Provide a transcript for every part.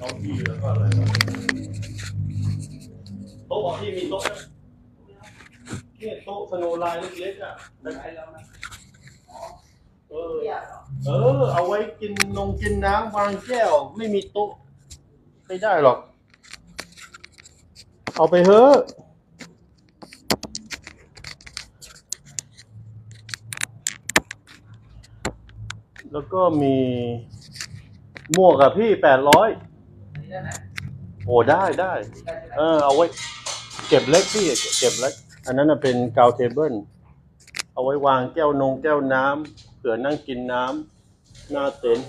เก้าอี้แล้วก็อะไรวะโต๊ะของพี่มีโต๊ะเนี่ยโต๊ะสโนไลน์เล็กๆอะได้แล้วนะเออ เออ เอาไว้กินนงกินน้ำวางแก้ว ไม่มีโต๊ะไม่ได้หรอก เอาไปเถอะแล้วก็มีหมวกอะพี่แปดร้อย ได้ไหมโอ้ได้ได้ได้ใช่ไหมเออเอาไว้ เก็บเล็กพี่เก็บเล็ก อันนั้นน่ะเป็นกาวเทเบิลเอาไว้วางแก้วนงแก้วน้ำเผื่อนั่งกินน้ำหน้าเต็นท์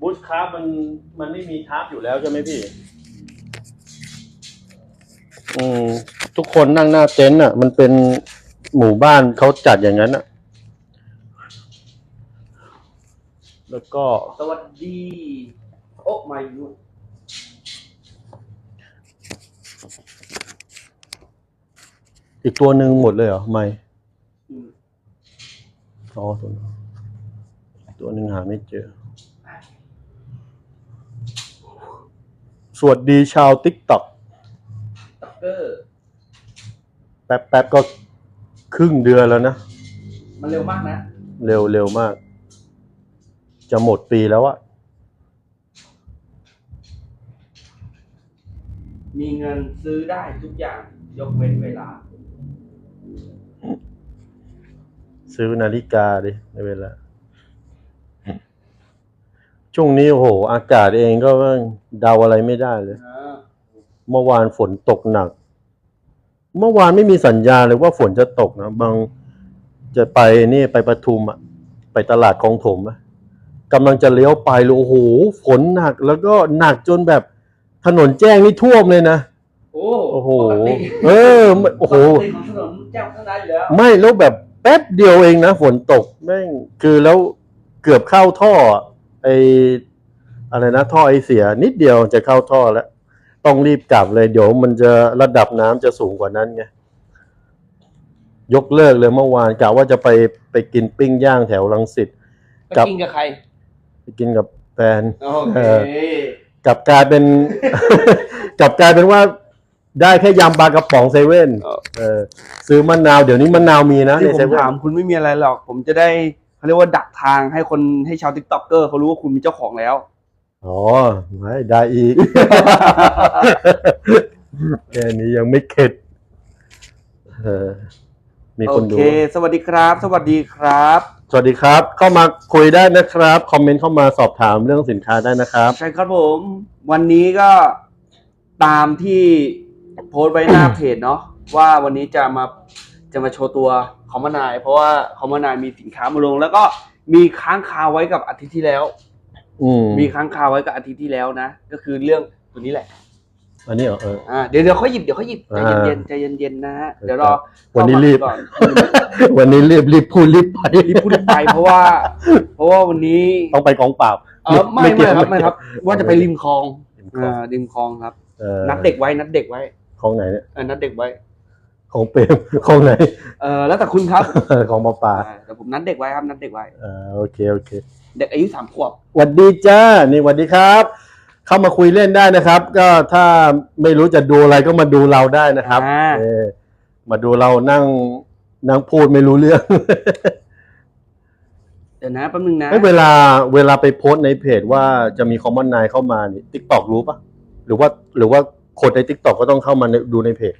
บูธคราฟมันมันไม่มีทับอยู่แล้วใช่ไหมพี่ อืมทุกคนนั่งหน้าเต็นท์อะ มันเป็นหมู่บ้านเขาจัดอย่างนั้นอะ แล้วก็สวัสดี โอ้ไม่ยุ่นอีกตัวหนึ่งหมดเลยเหรอ ไม่อืมอ๋อตัวนึงตัวหนึ่งหาไม่เจอ สวัสดีชาวติ๊กต็อกตักเกอร์ แป๊บแป๊บก็ครึ่งเดือนแล้วนะ มันเร็วมากนะ เร็วเร็วมาก จะหมดปีแล้วอะมีเงินซื้อได้ทุกอย่างยกเว้นเวลา ซื้อนาฬิกาดิในเวลา ช่วงนี้โอ้โห อากาศเองก็เดาอะไรไม่ได้เลยอ่าเมื่อวานฝนตกหนัก เมื่อวานไม่มีสัญญาณเลยว่าฝนจะตกนะ บางจะไปนี่ไปปทุมอะไปตลาดคลองถมอะ กำลังจะเลี้ยวไปเลยโอ้โหฝนหนักแล้วก็หนักจนแบบถนนแจ้งนี่ท่วมเลยนะ โอ้โอ้โห ปกติเออไม่โอ้โห ปกติของถนนแจ้งข้างในอยู่แล้วไม่แล้วแบบแป๊บเดียวเองนะฝนตกแม่งคือแล้วเกือบเข้าท่อไออะไรนะ ท่อไอเสีย นิดเดียวจะเข้าท่อแล้ว ต้องรีบกลับเลยเดี๋ยวมันจะระดับน้ำจะสูงกว่านั้นไงยกเลิกเลยเมื่อวานกะว่าจะไปไปกินปิ้งย่างแถวรังสิตไปกับ กินกับใคร ไปกินกับแฟน โอเคเออกลับกลายเป็น กลับกลายเป็นว่าได้แค่ยำปลากระป๋องเซเว่นเออซื้อมะนาวเดี๋ยวนี้มะนาวมีนะที่ในผเซมเว่นถามคุณไม่มีอะไรหรอก ผมจะได้เขาเรียกว่าดักทางให้คนให้ชาวติ๊กต็อกเกอร์เขารู้ว่าคุณมีเจ้าของแล้ว อ๋อไม่ได้อีก แค่นี้ยังไม่เข็ดเออมีโอคนดูเค สวัสดีครับ สวัสดีครับ สวัสดีครับ เข้ามาคุยได้นะครับ คอมเมนต์เข้ามาสอบถามเรื่องสินค้าได้นะครับ ใช่ครับผม วันนี้ก็ตามที่โพสต์ไว้หน้าเพจเนาะว่าวันนี้จะมาจะมาโชว์ตัวคอมมานายเพราะว่าคอมมานายมีสินค้ามาลง แล้วก็มีค้างคาไว้กับอาทิตย์ที่แล้ว อืมมีค้างคาไว้กับอาทิตย์ที่แล้วนะ ก็คือเรื่องตัวนี้แหละ อันนี้เหรอเออ อ่าเดี๋ยวเดี๋ยวเขาหยิบเดี๋ยวเขาหยิบใจอ่าเย็นๆใจเย็นๆนะฮะเดี๋ยวรอวันนี้รีบเข้ามาก่อนวันนี้รีบรีบพูดรีบไปรีบพูดรีบไปเพราะว่า เพราะว่าวันนี้ต้องไปกองปราบเออไม่เกี่ไม่ยวครับไม่ครับ ว่าจะไปริมคลองริมคลองอ่าริมคลองครับเออนัดเด็กไว้นัดเด็กไว้ของไหนเนี่ยเออนัดเด็กไว้ของเปรมของไหน เออแล้วแต่คุณครับ ของหมาป่าอ่าแต่ผมนัดเด็กไว้ครับนัดเด็กไว้อ่าโอเคโอเค เด็กอายุสามขวบหวัดดีจ้า นี่หวัดดีครับ เข้ามาคุยเล่นได้นะครับ ก็ถ้าไม่รู้จะดูอะไรก็มาดูเราได้นะครับอ่า เออมาดูเรานั่งนั่งพูดไม่รู้เรื่อง เดี๋ยวนะแป๊บนึงนะเอ้ยเวลาเวลาไปโพสต์ในเพจว่าจะมีคอมมอนไนเข้ามานี่ทิกตอกรู้ปะหรือว่าหรือว่าคนในทิกตอกก็ต้องเข้ามาในดูในเพจ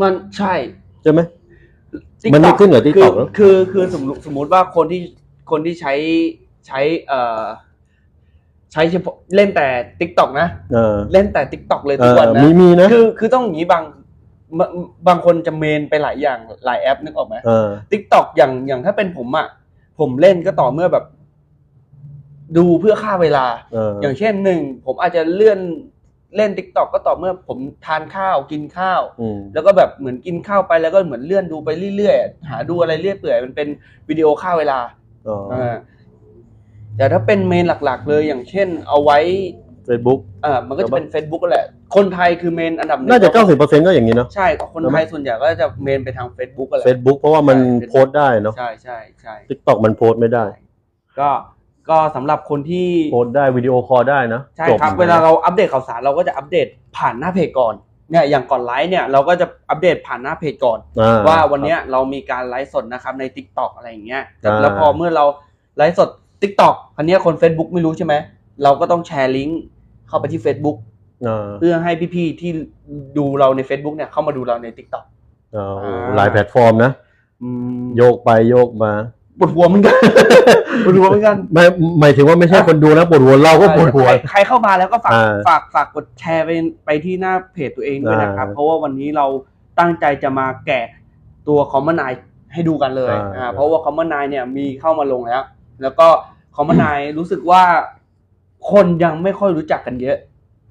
มันใช่ ใช่ไหม TikTok มันไม่ขึ้นเหรอ TikTok คือเหรอ คือคือสมมติสมมติว่าคนที่คนที่ใช้ใช้เอ่อ ใช้เฉพาะเล่นแต่ t ิ k t o k นะเออเล่นแต่ t ิ k t o k เลยเอทุกอวันนะมีมีนะคือคือต้องอย่างนี้บางบางบางคนจะเมนไปหลายอย่างหลายแอปนึกออกไหมเออทิกตอกอย่างอย่างถ้าเป็นผมอะผมเล่นก็ต่อเมื่อแบบ ดูเพื่อฆ่าเวลาเอออย่างเช่นหนึ่งผมอาจจะเลื่อนเล่นทิกตอกก็ต่อเมื่อผมทานข้าวกินข้าวอืมแล้วก็แบบเหมือนกินข้าวไปแล้วก็เหมือนเลื่อนดูไปเรื่อยๆหาดูอะไรเรื่อยเปื่อยมันเป็นวิดีโอฆ่าเวลาอ๋ออ่า แต่ถ้าเป็นเมนหลักๆ เลยอย่างเช่น เอาไว้เฟซบุ๊กอ่ามันก็จะเป็น Facebook ก็แหละ คนไทยคือเมนอันดับหนึ่งน่าจะเก้าสิบเปอร์เซ็นต์ก็อย่างนี้เนาะใช่คนไทยส่วนใหญ่ก็จะเมนไปทาง Facebook ก็แหละเฟซบุ๊กเพราะว่ามันใช่โพสต์ได้เนาะใช่ใช่ใช่ทิกตอกมันโพสต์ไม่ได้ ก็ก็สำหรับคนที่โพสต์ได้วิดีโอคอลได้นะใช่จครับ เวลาเราอัปเดตข่าวสารเราก็จะอัปเดตผ่านหน้าเพจก่อนเนี่ยอย่างก่อนไลฟ์เนี่ยเราก็จะอัปเดตผ่านหน้าเพจก่อนอ่ว่าวันเนี้ยเรามีการไลฟ์สดนะครับใน t ิ k t o k อะไรอย่างเงี้ยแต่อ่าแล้วพอเมื่อเราไลฟ์สด t ิ k t o k คันนี้ยคน Facebook ไม่รู้ใช่ไหม เราก็ต้องแชร์ลิงก์เข้าไปที่ Facebook อ่าเพื่อให้พี่ๆที่ดูเราใน Facebook เนี่ยเข้ามาดูเราใน t ิ k t o k อ่าอ่าหลายแพลตฟอร์มนะโยกไปโยกมาปวดหัวเหมือนกันปวดหัวเหมือนกันไม่หมายถึงว่าไม่ใช่คนดูนะปวดหัวเราก็ปวดหัวใครใครเข้ามาแล้วก็ฝากอ่าฝากฝากกดแชร์ไปไปที่หน้าเพจตัวเองด้วยนะครับอ่าเพราะว่าวันนี้เราตั้งใจจะมาแกะตัวคอมมานายให้ดูกันเลยอ่าอ่าเพราะว่าคอมมานายเนี่ยมีเข้ามาลงแล้ว แล้วก็ คอมมานายรู้สึกว่าคนยังไม่ค่อยรู้จักกันเยอะ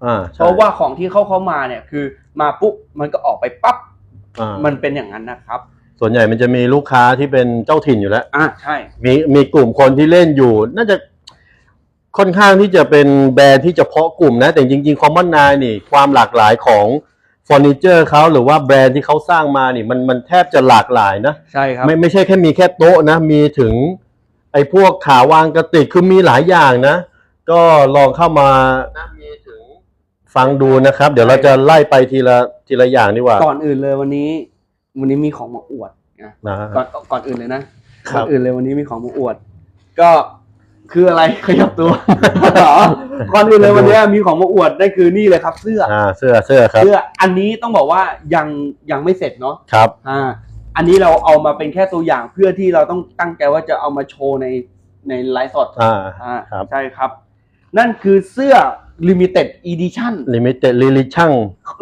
อ่าใช่ เพราะว่าของที่เข้าเข้ามาเนี่ยคือมาปุ๊บมันก็ออกไปปั๊บอ่ามันเป็นอย่างนั้นนะครับ ส่วนใหญ่มันจะมีลูกค้าที่เป็นเจ้าถิ่นอยู่แล้ว อ่าใช่ มีมีกลุ่มคนที่เล่นอยู่ น่าจะค่อนข้างที่จะเป็นแบรนด์ที่เฉพาะกลุ่มนะ แต่จริงๆ Common 9นี่ ความหลากหลายของเฟอร์นิเจอร์เขาหรือว่าแบรนด์ที่เขาสร้างมานี่ มันมันแทบจะหลากหลายนะ ใช่ครับ ไม่ไม่ใช่แค่มีแค่โต๊ะนะ มีถึง ไอ้พวกขาวางกระติกคือมีหลายอย่างนะ ก็ลองเข้ามานะมีถึง ฟังดูนะครับ เดี๋ยวเราจะไล่ไปทีละทีละอย่างดีกว่าก่อนอื่นเลยวันนี้ วันนี้มีของมาอวดนะนะ ก่อนก่อนอื่นเลยนะครัก่อบ นอื่นเลยวันนี้มีของมาอวด ก็คืออะไรขยับตัวอ๋อก่อนอื่นเลยวันนี้มีของมาอวดนั่นคือนี่เลยครับ เสื้ออ่าเสื้อเสื้อครับเสื้ออันนี้ต้องบอกว่ายังยังไม่เสร็จเนาะครับ อ่า อันนี้เราเอามาเป็นแค่ตัวอย่างเพื่อที่เราต้องตั้งใจว่าจะเอามาโชว์ในในไลฟ์สดอ่าอ่าครับ ใช่ครับ นั่นคือเสื้อ limited edition ลิมิเต็ดลิลิชั่ง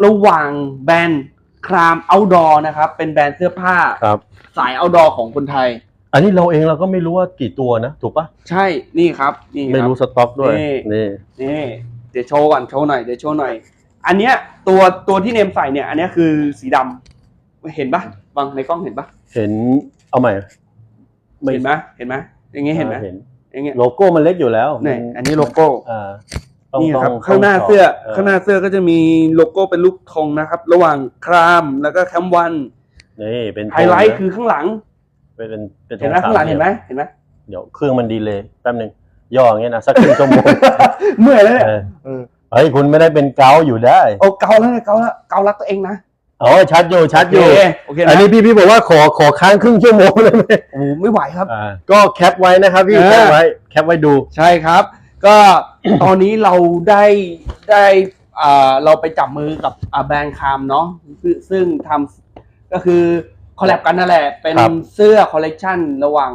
ระหว่างแบรนด์คราม outdoor นะครับ เป็นแบรนด์เสื้อผ้า ครับ สาย outdoor ของคนไทย อันนี้เราเองเราก็ไม่รู้ว่ากี่ตัวนะ ถูกปะใช่นี่ครับนี่ไม่ครับรู้สต็อกด้วยนี่ นี่ นี่เดี๋ยวโชว์ก่อนโชว์หน่อยเดี๋ยวโชว์หน่อย อันเนี้ยตัวตัวที่เนมใส่เนี่ย อันเนี้ยคือสีดำเห็นปะบังในกล้องเห็นปะเห็นเอาใหม่เห็นไหมเห็นไหมอย่างงี้เห็นไหมอ่าเห็นอย่างเงี้ยโลโก้มันเล็กอยู่แล้วนี่อันนี้โลโก้อ่าต้องนี่ครับต้องข้างหน้าต้เสื้อเข้างหน้าเสื้อก็จะมีโลโก้เป็นลูกธงนะครับ ระหว่างครามแล้วก็แคมวันนี่เป็นไฮไลท์ธงนะคือข้างหลัง เป็นเป็นเป็นเห็นไหมธข้างหลังสเห็นไหมเห็นไหมเดี๋ยวเครื่องมันดีเลยแป๊บหนึ่งย่ออย่างเงี้ยนะสักครึ่งชั่วโมงเมื่อยแล้วเนี่ยเออเออเฮ้ยคุณไม่ได้เป็นเกาต์อยู่ได้โอ้เกาแล้วเนี่ยเกาแล้วเการักตัวเองนะ อ๋อชัดอยู่ชัดอยู่ โอเคโอเคอันนะนี้พี่พี่บอกว่าขอขอค้างครึ่งชั่วโมงเลยไหมโอ้ไม่ไหวครับอ่าก็แคปไว้นะครับพี่เออแคปไว้แคปไว้ดูใช่ครับ ก็ตอนนี้เราได้ได้อ่าเราไปจับมือกับอ่าแบรนด์คามเนาะซึ่งซึ่งทำก็คือคอลแลบกันนั่นแหละ เป็นครับเสื้อคอลเลกชันระหว่าง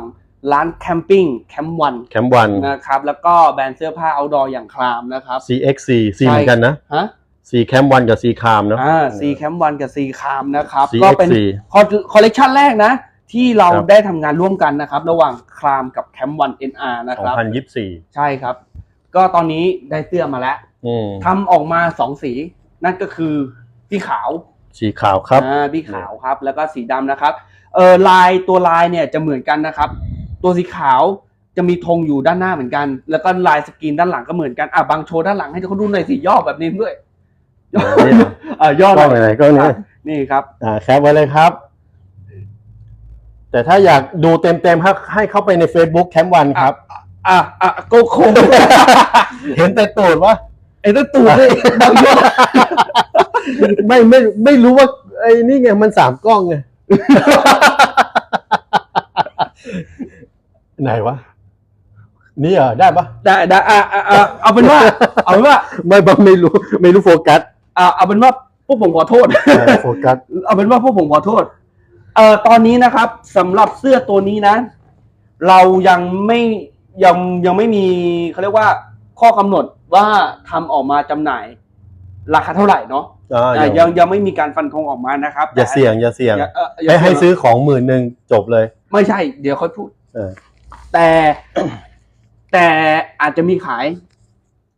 ร้านแคมปิ้งแคมป์วันแคมป์วันนะครับ แล้วก็แบรนด์เสื้อผ้า outdoor อย่างครามนะครับ CX4 C ใช่เหมือนกันนะฮะ C แคมป์วันกับ C คามเนาะ อ่าซีแคมป์วันกับซีคามนะครับ CX4 ก็เป็นคอลเลกชันแรกนะ ที่เราครับ ได้ทำงานร่วมกันนะครับ ระหว่างครามกับแคมป์วัน NR นะครับ2024ใช่ครับ ก็ตอนนี้ได้เสื้อมาแล้วอืมทำออกมาสองสี นั่นก็คือพี่ขาวสีขาวครับ อ่าพี่ขาวครับ แล้วก็สีดำนะครับเออลายตัวลายเนี่ยจะเหมือนกันนะครับ ตัวสีขาวจะมีธงอยู่ด้านหน้าเหมือนกัน แล้วก็ลายสกรีนด้านหลังก็เหมือนกันอะบางโชว์ด้านหลังให้เขาดูหน่อยสิย่อแบบนี้ด้วยย่ อเนี่ยเอ่อย่อหกล้น่องอยไหนๆกล้องนี้อะนี่ครับ อ่าแคปไว้เลยครับ แต่ถ้าอยากดูเต็มๆให้ให้เข้าไปใน Facebook แคมป์วันครับ อะอะโกโคเห็นแต่ตูดว่าไอ้ตัวตูดนี่บางย่อไม่ไม่ไม่รู้ว่า ไอ้นี่ไงมันสามกล้องไงไหนวะ นี่เหรอได้ปะได้ได้อะอะอะเอาเป็นว่า เอาเป็นว่า ไม่บางไม่รู้ ไม่รู้โฟกัส อะเอาเป็นว่าพวกผมขอโทษเออโฟกัส เอาเป็นว่าพวกผมขอโทษ เอ่อตอนนี้นะครับสำหรับเสื้อตัวนี้นะ เรายังไม่ยังยังไม่มีเขาเรียกว่าข้อกำหนดว่าทำออกมาจำหน่าย ราคาเท่าไหร่เนาะอ่าอะอย่ายังยังไม่มีการฟันธงออกมานะครับอย่าเสี่ยงอย่าเสี่ยง อย่าเอ่ออย่าให้ให้เสี่ยงซื้อของหมื่นหนึ่งจบเลย ไม่ใช่ เดี๋ยวค่อยพูด เออ แต่ แต่อาจจะมีขาย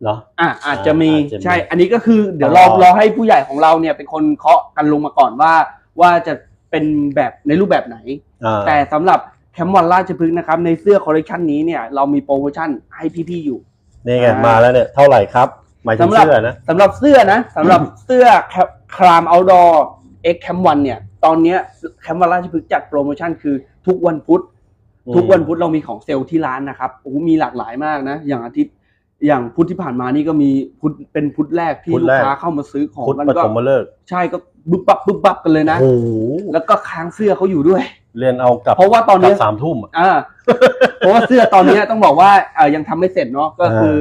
เหรอ อะอาจจะมีอาจจะมีใช่ อันนี้ก็คือเดี๋ยวอ๋รออรอให้ผู้ใหญ่ของเราเนี่ยเป็นคนเคาะกันลงมาก่อนว่า ว่าจะเป็นแบบในรูปแบบไหน อ่าแต่สำหรับแคมป์วันราชพฤกษ์นะครับในเสื้อคอลเลกชันนี้เนี่ยเรามีโปรโมชั่นให้พี่ๆอยู่ นี่ไงอ่าม มาแล้วเนี่ยเท่าไหร่ครับหมายถึงสำหรับเสื้อนะ สำหรับเสื้อนะสำหรับเสื้อครามเอาดอร์เอ็กแคมป์วันเนี่ย ตอนเนี้ยแคมป์วันราชพฤกษ์จัดโปรโมชั่นคือทุกวันพุธอืมทุกวันพุธเรามีของเซลล์ที่ร้านนะครับโอ้โหมีหลากหลายมากนะ อย่างอาทิตย์ อย่างพุธที่ผ่านมานี่ก็มีพุธเป็นพุธแรกที่พุธลูแรกกค้าเข้ามาซื้อของพุทธกันปก็ฐมฤกษ์ใช่ก็บึ๊บบับบึ๊บบับกันเลยนะ โอ้โหแล้วก็ค้างเสื้อเขาอยู่ด้วย เรียนเอากลับเพราะว่าตอนกลันี้บสามทุ่มอะ อ่า เพราะว่าเสื้อตอนนี้ต้องบอกว่าเอ่อยังทำไม่เสร็จเนาะก็คือ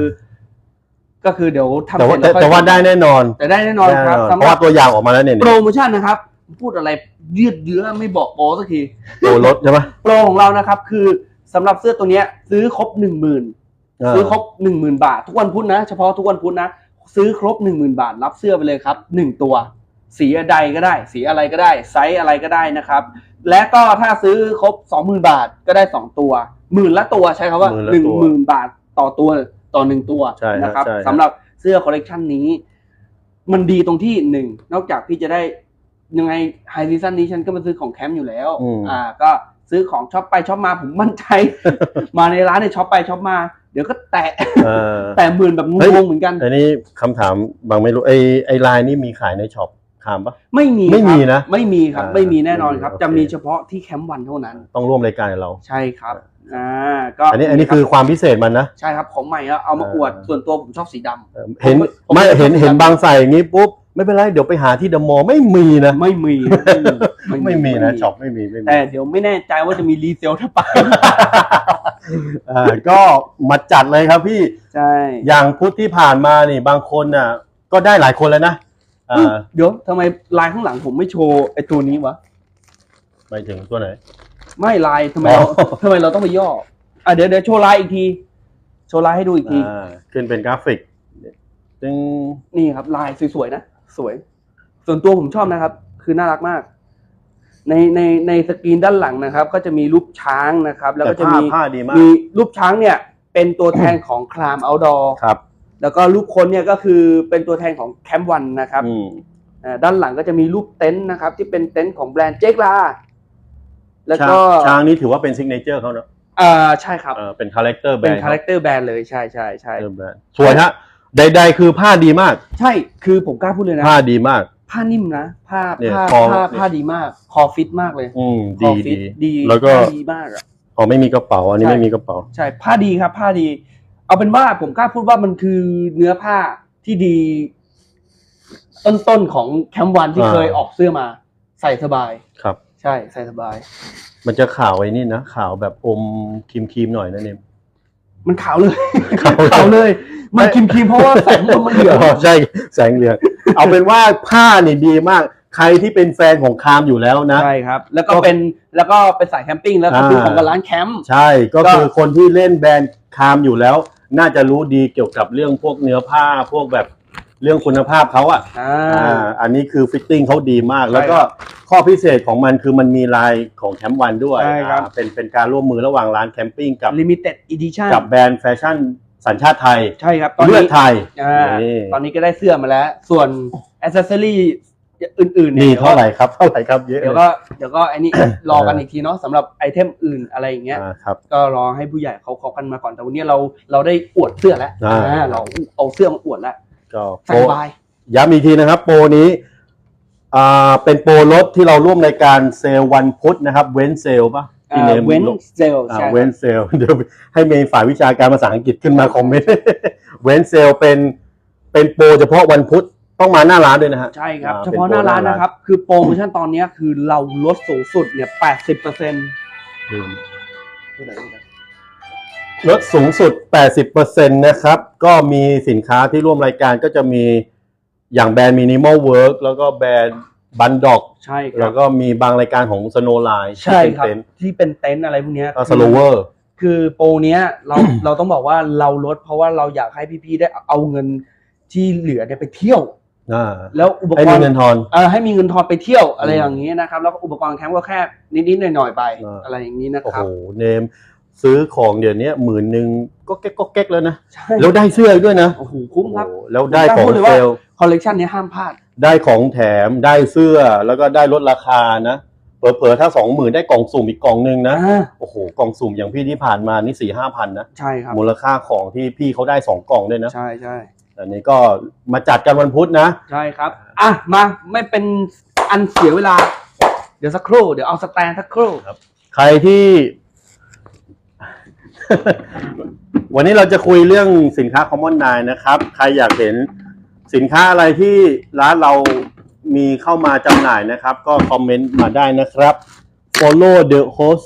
ก็คือเดี๋ยวทำแต่ว่าเสร็จแต่ล้ค่อยแต่ว่าได้แน่นอนแต่ได้แน่นอนครับแน่นอนสำเพหราะรัว่าบตัวอย่างออกมาแล้วเนี่ยโปรโมชั่นนะครับ พูดอะไรยืดเยื้อไม่บอกโปรสักที ตัวรถใช่ไหมโปรของเรานะครับ คือสำหรับเสื้อตัวเนี้ย ซื้อครบหนึ่งหมื่นา ซื้อครบหนึ่งหมื่นบาท ทุกวันพุธนะ เฉพาะทุกวันพุธนะซื้อครบหนึ่งหมื่นบาท รับเสื้อไปเลยครับหนึ่งตัว สีใดก็ได้ สีอะไรก็ได้ ไซส์อะไรก็ได้นะครับ และก็ถ้าซื้อครบสองหมื่นบาทก็ได้สองตัวหมื่นละตัวใช้คำว่าหมื่นละหนึ่งตัวหมื่นบาทต่อตัวต่อหนึ่งตัวใช่ฮะนะครับใช่ฮะสำหรับเสื้อคอลเลกชันนี้ มันดีตรงที่หนึ่งนอกจากพี่จะได้ยังไงไฮซีซันนี้ฉันก็มาซื้อของแคมป์อยู่แล้วอืมอ่า ก็ ซื้อของช็อปไปช็อปมาผมมั่นใจ มาในร้านเนี่ยช็อปไปช็อปมา เดี๋ยวก็แตะเออ แตะหมื่นแบบงเฮ้ย งๆเหมือนกัน อันนี้คำถามบางไม่รู้ไอไอไลน์นี่มีขายในช็อปคามปะ ไม่มีไม่มีครับนะไม่มีครับ อ่าไม่มีแน่นอนครับ โอเค จะมีเฉพาะที่แคมป์วันเท่านั้น ต้องร่วมรายการกับเรา ใช่ครับอ่าก็อันนี้อันนี้คือความพิเศษมันนะ ใช่ครับของใหม่แล้วเอามาอวดอ่า ส่วนตัวผมชอบสีดำ เออเห็นผมไม่ผมเห็นผมเห็นบางใส่อย่างนี้ปุ๊บ ไม่เป็นไรเดี๋ยวไปหาที่เดอะมอลล์ไม่มีนะไม่มีไม่มีนะช็อปไม่มีไม่มีแต่เดี๋ยวไม่แน่ใจว่าจะมีรีเซลถ้าไปอ่าก็มาจัดเลยครับพี่ ใช่อย่างพุธที่ผ่านมานี่บางคนน่ะ ก็ได้หลายคนแล้วนะอ่าเดี๋ยวทำไมลายข้างหลังผมไม่โชว์ไอ้ตัวนี้วะไปถึงตัวไหน ไม่ลายทำไมเราอ๋อทำไมเราต้องไปย่ออะเดี๋ยวเดี๋ยวโชว์ลายอีกที โชว์ลายให้ดูอีกทีอ่าขึ้นเป็นกราฟิกจึงนี่ครับลายสวยๆนะ สวย ส่วนตัวผมชอบนะครับ คือน่ารักมาก ในในในสกรีนด้านหลังนะครับ ก็จะมีรูปช้างนะครับ แล้วแต่ก็จะผ้ามีผ้าดีมาก มีรูปช้างเนี่ย เป็นตัวแทนของคลามเอาดอร์ครับแล้วก็รูปคนเนี่ยก็คือเป็นตัวแทนของแคมป์วันนะครับ อืม อ่าด้านหลังก็จะมีรูปเต็นท์นะครับ ที่เป็นเต็นท์ของแบรนด์เจ๊กลา แล้วก็ช้างช้างนี่ถือว่าเป็นซิกเนเจอร์เขาเนอะอ่าใช่ครับ เออเป็นคาแรคเตอร์แบรเป็นนด์คาแรคเตอร์แบรนด์เลยใช่ใช่ใช่เออแบรนด์สวยฮะ ใดๆคือผ้าดีมาก ใช่คือผมกล้าพูดเลยนะ ผ้าดีมาก ผ้านิ่มนะผ้าเนี่ยผ้าคอผ้าเนี่ย ผ้าดีมาก คอฟิตมากเลยอืมคดีอฟิดีตดีแล้วก็ผ้าดีมากอะ อ๋อไม่มีกระเป๋า อันนี้ใช่ ไม่มีกระเป๋า ใช่ผ้าดีครับผ้าดี เอาเป็นว่าผมกล้าพูดว่ามันคือเนื้อผ้าที่ดี ต้นๆของแคมป์วันที่อ่า เคยออกเสื้อมา ใส่สบาย ครับ ใช่ใส่สบาย มันจะขาวไอ้นี่นะขาวแบบอมครีมครีมๆหน่อยนะเนี่ย มันขาวเลยขาวเลยขาวเลย มันครีมๆเพราะว่าแสงมันมันเหลืองอ๋อใช่แสงเหลืองเอาเป็นว่าผ้านี่ดีมากใครที่เป็นแฟนของคามอยู่แล้วนะใช่ครับ แล้วก็ก็เป็นแล้วก็เป็นสายแคมปิ้งแล้วก็อ่าซื้อของกับร้านแคมป์ใช่ก็ก็คือคนที่เล่นแบรนด์คามอยู่แล้ว น่าจะรู้ดีเกี่ยวกับเรื่องพวกเนื้อผ้าพวกแบบ เรื่องคุณภาพเขาอะอ่าอ่า อันนี้คือฟิตติ้งเขาดีมากใช่แล้วก็ข้อพิเศษของมันคือมันมีลายของแคมป์วันด้วยใช่ครับ อ่าเป็นเป็นการร่วมมือระหว่างร้านแคมปิ้งกับ ลิมิเต็ดอีดิชั่นกับแบรนด์แฟชั่นสัญชาติไทย ใช่ครับ ตอนเลือนี้ดไทยอ่านี่ตอนนี้ก็ได้เสื้อมาแล้ว ส่วนอ c เซสซอรี่อื่นๆนี่ยเท่าไหร่ครับเท่าไหร่ครับเยอะเดี๋ยวก็เดี๋ยวก็ไอ้นี่ รอกันอีกทีเนาะสำหรับไอเทมอื่นอะไรอย่างเงี้ย อ่าครับ ก็รอให้ผู้ใหญ่เขาเขากันมาก่อนแต่วันนี้เราเราได้อวดเสื้อแล้วอ่า อ่าเราเอาเสื้อมาอวดแล้ว ก็ใส่โปรสบายย้ำอีกทีนะครับ โปรนี้อ่าเป็นโปรลดที่เราร่วมรายการเซลล์วันพุธนะครับ เว้นเซลล์ป่ะที่มเว้นเซลอ่าใช่เว้นเซลล์เดี๋ยวให้เมย์ฝ่ายวิชาการภาษาอังกฤษขึ้นมาคอมเมนต์ เว้นเซลล์เป็นเป็นโปรเฉพาะวันพุธต้องมาหน้าร้านด้วยนะฮะ ใช่ครับ อ่าเฉพาะหน้าร้านนะครับ คือโปรโมชั่นตอนเนี้ยคือเราลดสูงสุดเนี่ยแปดสิบเปอร์เซ็นต์ ลดสูงสุด 80%นะครับ ก็มีสินค้าที่ร่วมรายการก็จะมีอย่างแบรนด์ Minimal Work แล้วก็แบรนด์บันดอก ใช่คแล้รัวบก็มีบางรายการของ Snow Line ใช่ครับที่เป็นที่เป็นเต็นท์อะไรพวกเนี้ยก็ Slower คือโปรเนี้ยเรา เราต้องบอกว่าเราลดเพราะว่าเราอยากให้พี่ๆได้เอาเงินที่เหลือเนี่ยไปเที่ยว อ่าแล้วอุปให้กมีรณ์ เงินทอน เออให้มีเงินทอนไปเที่ยวอะไรอืมอย่างนี้นะครับ แล้วก็อุปกรณ์แคมป์ก็แค่นิดๆหน่อยๆไปอ่าอะไรอย่างนี้นะโอ้ครัโหบเนม ซื้อของเดี๋ยวนี้หมื่นหนึ่งก็แก๊กก็แก๊กแล้วนะ ใช่แล้วได้เสื้ออีกด้วยนะโอ้โหคุ้มครับโอ้โหแล้วได้ผมกล้าของพูดเลยเซว่าลล์คอลเลกชันนี้ห้ามพลาด ได้ของแถมได้เสื้อแล้วก็ได้ลดราคานะเผลอๆถ้าสองหมื่นได้กล่องสุ่มอีกกล่องหนึ่งนะอ่า โอ้โหกล่องสุ่มอย่างพี่ที่ผ่านมานี่สี่ห้าพันนะใช่ครับมูลค่าของที่พี่เขาได้สองกล่องด้วยนะใช่ใช่อันนี้ก็มาจัดกันวันพุธนะ ใช่ครับ อะมาไม่เป็นอันเสียเวลา เดี๋ยวสักครู่เดี๋ยวเอาสแตนสักครู่ ใครที่ วันนี้เราจะคุยเรื่องสินค้า Common 9นะครับ ใครอยากเห็นสินค้าอะไรที่ร้านเรามีเข้ามาจำหน่ายนะครับ ก็คอมเมนต์มาได้นะครับ follow the host